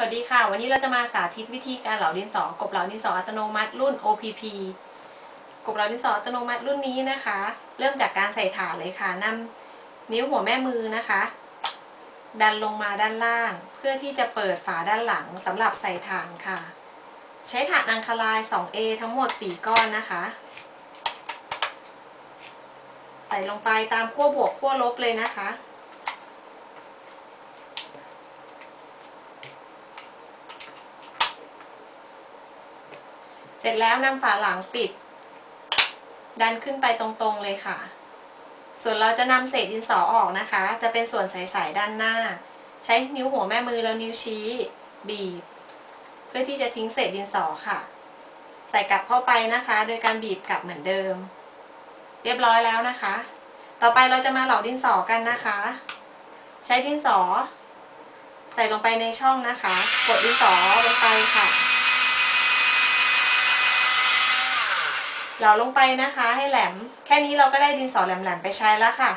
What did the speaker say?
สวัสดีค่ะ วันนี้เราจะมาสาธิตวิธีการเหลาดินสอกบเหลาดินสออัตโนมัติรุ่น OPP กบเหลาดินสออัตโนมัติรุ่นนี้นะคะ เริ่มจากการใส่ถาดเลยค่ะนำนิ้วหัวแม่มือนะคะ ดันลงมาด้านล่าง เพื่อที่จะเปิดฝาด้านหลังสำหรับใส่ถานค่ะ ใช้ถาดอังคลาย 2A ทั้งหมด 4 ก้อนนะคะ ใส่ลงไปตามขั้วบวกขั้วลบเลยนะคะ เสร็จแล้วนำฝาหลังปิด ดันขึ้นไปตรงๆเลยค่ะ ส่วนเราจะนำเศษดินสอออกนะคะ จะเป็นส่วนใสๆด้านหน้า ใช้นิ้วหัวแม่มือแล้วนิ้วชี้ บีบ เพื่อที่จะทิ้งเศษดินสอค่ะ ใส่กลับเข้าไปนะคะ โดยการบีบกลับเหมือนเดิม เรียบร้อยแล้วนะคะ ต่อไปเราจะมาเหลาดินสอกันนะคะ ใช้ดินสอ ใส่ลงไปในช่องนะคะ กดดินสอลงไปค่ะ เหลาลงไปนะคะ ให้แหลม แค่นี้เราก็ได้ดินสอแหลมๆไปใช้แล้วค่ะ